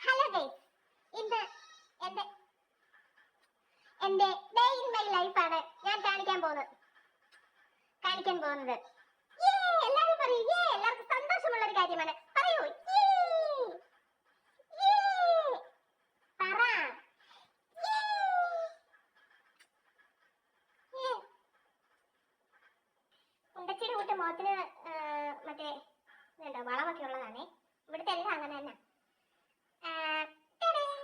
Hello guys ഇന്ന് എന്റെ എന്റെ ഡേ ഇൻ മൈ ലൈഫാണ് ഞാൻ കാണിക്കാൻ പോകുന്നത്. കാണിക്കാൻ പോകുന്നത്. എല്ലാവരും പറയൂ. ഏ എല്ലാവർക്കും സന്തോഷമുള്ള ഒരു കാര്യമാണ്. പറയൂ. പറ. ഉണ്ടച്ചിയുടെ കൂട്ട് മുഖത്തിന് മറ്റേ വളമൊക്കെ ഉള്ളതാണേ ഇവിടുത്തെ എല്ലാം അങ്ങനെ തന്നെ ആ, ടടേങ്.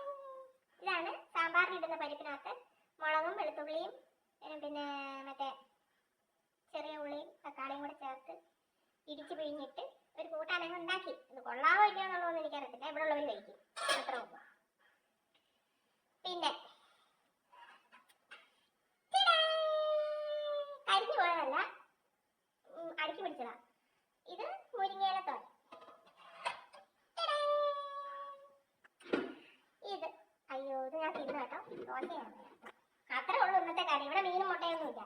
ഇതാണ് സാമ്പാറിനിടുന്ന പരിപ്പിനകത്ത് മുളകും വെളുത്തുള്ളിയും ഏ, പിന്നെ മറ്റേ ചെറിയ ഉള്ളിയും തക്കാളിയും കൂടെ ചേർത്ത് ഇടിച്ച് പിഴിഞ്ഞിട്ട് ഒരു കൂട്ടാനങ്ങ് ഉണ്ടാക്കി. ഇത് കൊള്ളാമോ ഇല്ലയോ എന്നുള്ളതൊന്നും എനിക്കറിയത്തില്ല. ഇവിടെ ഉള്ളവർ കഴിക്കും. അത്ര മുമ്പ് പിന്നെ. കരിഞ്ഞു പോയതല്ല. അടുക്കി പിടിച്ചതാ. ഇത് മുരിങ്ങയില തോരൻ. ഇത്. അയ്യോ ഇത് ഞാൻ തിന്നു കേട്ടോ. ദോശയാണ്. ഉള്ളൂ ഇന്നത്തെ കാര്യം. ഇവിടെ മീനും മുട്ടയൊന്നും ഇല്ല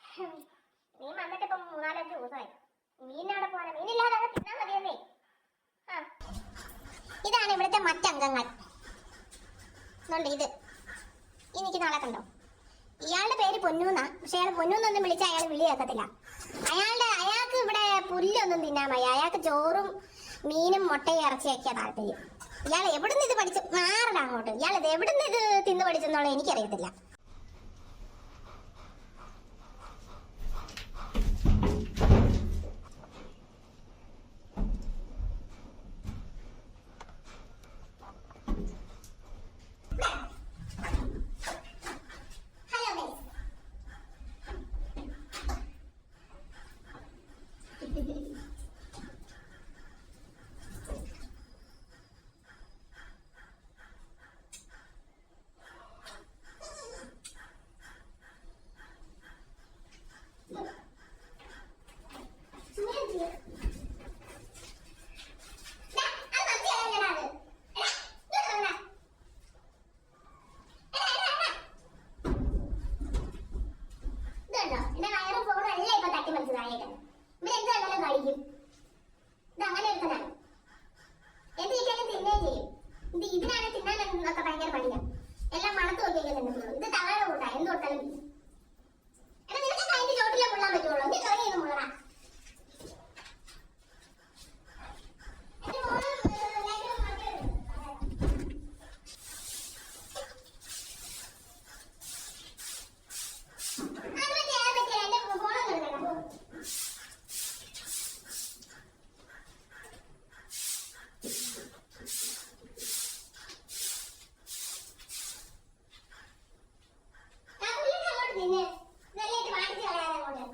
ഹും. മീൻ വന്നിട്ട് ഇപ്പം മൂന്നാലഞ്ച് ദിവസമായി. മീനിനവിടെ പോകാൻ മീനില്ലാതെ അങ്ങ് തിന്നാൻ മതിയെന്നേ ആ. ഇതാണ് ഇവിടുത്തെ മറ്റംഗങ്ങൾ. ഇത്. ഈ നിൽക്കുന്ന ആളെ കണ്ടോ? ഇയാളുടെ പേര് പൊന്നൂന്നാ. പക്ഷെ അയാൾ പൊന്നൂന്നൊന്നും വിളിച്ചാൽ അയാൾ വിളി കേൾക്കത്തില്ല. അയാളുടെ അയാൾക്ക് ഇവിടെ പുല്ലൊന്നും തിന്നാൻ വയ്യ. അയാൾക്ക് ചോറും മീനും മുട്ടയും ഇറച്ചിയൊക്കെയാ താല്പര്യം. ഇയാൾ എവിടുന്ന് ഇത് പഠിച്ചു? മാറണം അങ്ങോട്ട്. ഇയാൾ ഇത് എവിടുന്ന് ഇത് തിന്നു പഠിച്ചെന്നുള്ളത് എനിക്കറിയത്തില്ല ഹലോ ഇതുണ്ടോ എന്റെ വയറും ഫോണും എല്ലാം ഇപ്പൊ തട്ടി മനസ്സിലായേക്കുന്നത് ഇവരെന്ത് കണ്ടാലും കഴിക്കും ഇത് അങ്ങനെ ഒരുത്തനാണ് എന്ത് കിട്ടിയാലും തിന്നുകയും ചെയ്യും? ഇത് ഇതിനാണ് തിന്നാൻ ഒക്കെ ഭയങ്കര പണിയാ എല്ലാം മണത്ത് നോക്കിയൊക്കെ തിന്നിട്ടുള്ളൂ ഇത് തവണ കൂട്ടാ എന്ത് കൊടുത്താലും തിന്നും. എടാ നിനക്ക് അതിന്റെ ചോട്ടിലെ മുള്ളാൻ പറ്റുള്ളൂ നീ തുടങ്ങിയത് മുള്ളടാ എന്റെ മോൾ ലൈറ്റ് മാറ്റിയിടും. അത് പറ്റില്ല, അത് പറ്റില്ല. എന്റെ ഫോണൊന്നും എടുക്കണ്ട. ആ പുള്ളിക്ക് അങ്ങോട്ട് തിന്ന്. ഇതെല്ലാം ഇട്ട് വാങ്ങിച്ച് കളയാതെ അങ്ങോട്ട്.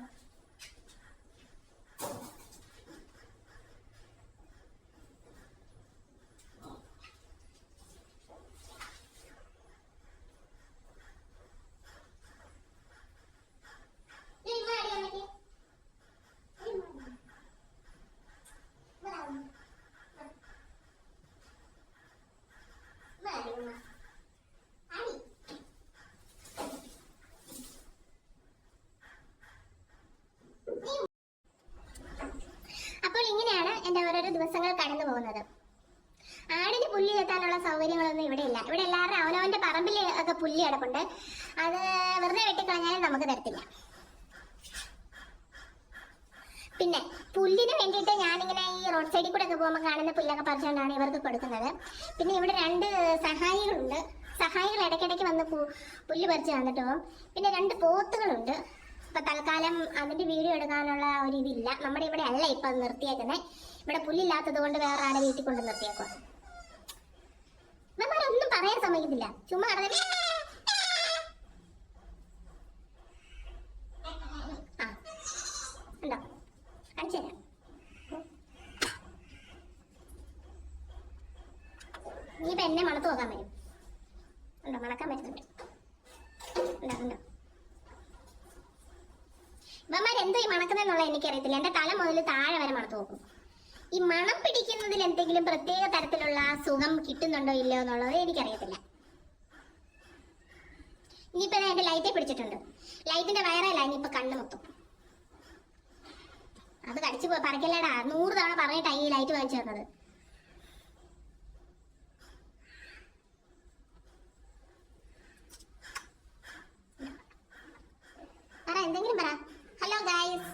നീ ഇമ്മ അടിയാൻ പറ്റി? നീ ഇമ്മ അടി. ഇവിടെ വന്ന്. ഇമ്മ അടി, ഇമ്മ. അടി. അപ്പോൾ ഇങ്ങനെയാണ് എന്റെ ഓരോരോ ദിവസങ്ങൾ കടന്നു പോകുന്നത് ആടിന് പുല്ല് ചെത്താനുള്ള സൗകര്യങ്ങളൊന്നും ഇവിടെ ഇല്ല ഇവിടെ എല്ലാവരും അവനവന്റെ പറമ്പിൽ ഒക്കെ പുല്ല് കിടപ്പുണ്ട്. അത് വെറുതെ വെട്ടിക്കളഞ്ഞാലും നമുക്ക് തരത്തില്ല. പിന്നെ പുല്ലിന് വേണ്ടിയിട്ട് ഞാനിങ്ങനെ ഈ റോഡ് സൈഡിൽ കൂടെ ഒക്കെ പോകുമ്പോൾ കാണുന്ന പുല്ലൊക്കെ പറിച്ചുകൊണ്ടാണ് ഇവർക്ക് കൊടുക്കുന്നത്. പിന്നെ ഇവിടെ രണ്ട് സഹായികളുണ്ട്. സഹായികൾ ഇടയ്ക്കിടയ്ക്ക് വന്ന് പുല്ല് പറിച്ച് തന്നിട്ട്. പിന്നെ രണ്ട് പോത്തുകളുണ്ട്. ഇപ്പൊ തൽക്കാലം അതിന്റെ വീഡിയോ എടുക്കാനുള്ള ഒരു ഇതില്ല. നമ്മുടെ ഇവിടെ അല്ല ഇപ്പൊ നിർത്തിയേക്കുന്നത് ഇവിടെ പുല്ലില്ലാത്തത് കൊണ്ട് വേറെ ആടെ വീട്ടിൽ കൊണ്ട് നിർത്തിയേക്കുക ഇവന്മാരൊന്നും പറയാൻ സമ്മതിക്കത്തില്ല. ചുമ്മാ നടന്നിട്ട് ആ ഉണ്ടോ? കാണിച്ചു ഈ മണക്കുന്നെന്നുള്ള എനിക്കറിയത്തില്ല. എന്റെ തല മുതൽ താഴെ വരെ മണത്ത് നോക്കും. ഈ മണം പിടിക്കുന്നതിൽ എന്തെങ്കിലും പ്രത്യേക തരത്തിലുള്ള സുഖം കിട്ടുന്നുണ്ടോ ഇല്ലയോ എന്നുള്ളത് എനിക്കറിയത്തില്ല. ഇനിയിപ്പോ എന്റെ ലൈറ്റേ പിടിച്ചിട്ടുണ്ട്. ലൈറ്റിന്റെ വയറല്ല ഇനിയിപ്പോ കണ്ണ് മൊത്തം. അത് കടിച്ചു പോയി പറിക്കല്ലേടാ. നൂറ് തവണ പറഞ്ഞിട്ടാ ഈ ലൈറ്റ് വാങ്ങിച്ചു തന്നത് എന്തെങ്കിലും പറ ഹലോ ഗൈസ്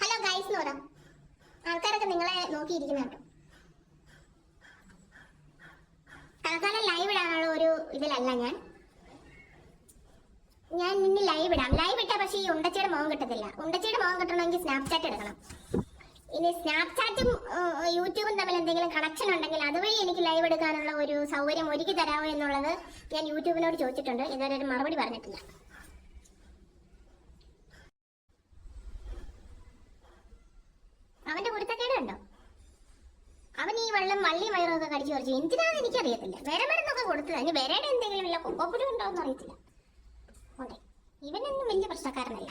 ഹലോ ഗൈസ് എന്ന് പറ ആൾക്കാരൊക്കെ നിങ്ങളെ നോക്കിയിരിക്കുന്ന കേട്ടോ തൽക്കാലം ലൈവ് ഇടാനുള്ള ഒരു ഇതിലല്ല ഞാൻ. ഞാൻ നിന്നെ ലൈവ് ഇടാം. ലൈവ് ഇട്ടാ പക്ഷേ ഈ ഉണ്ടച്ചയുടെ മോൻ കിട്ടത്തില്ല. ഉണ്ടച്ചയുടെ മോൻ കിട്ടണമെങ്കിൽ സ്നാപ്ചാറ്റ് എടുക്കണം. ഇനി സ്നാപ്ചാറ്റും യൂട്യൂബും തമ്മിൽ എന്തെങ്കിലും കണക്ഷൻ ഉണ്ടെങ്കിൽ അതുവഴി എനിക്ക് ലൈവ് എടുക്കാനുള്ള ഒരു സൗകര്യം ഒരുക്കി തരാമോ എന്നുള്ളത് ഞാൻ യൂട്യൂബിനോട് ചോദിച്ചിട്ടുണ്ട്. ഇതുവരെ ഒരു മറുപടി പറഞ്ഞിട്ടില്ല. അവന്റെ കുരുത്തക്കേട് കണ്ടോ അവൻ ഈ വെള്ളം വള്ളി വയറൊക്കെ കടിച്ചു കുറച്ചു എന്തിനാണെന്ന് എനിക്കറിയത്തില്ല. മരുന്നൊക്കെ കൊടുത്തത്. അതിന് വരേണ്ട എന്തെങ്കിലും വല്ല കൊക്കോപ്പുലും ഉണ്ടോ എന്ന് അറിയത്തില്ല ഇവനൊന്നും വലിയ പ്രശ്നക്കാരനല്ല.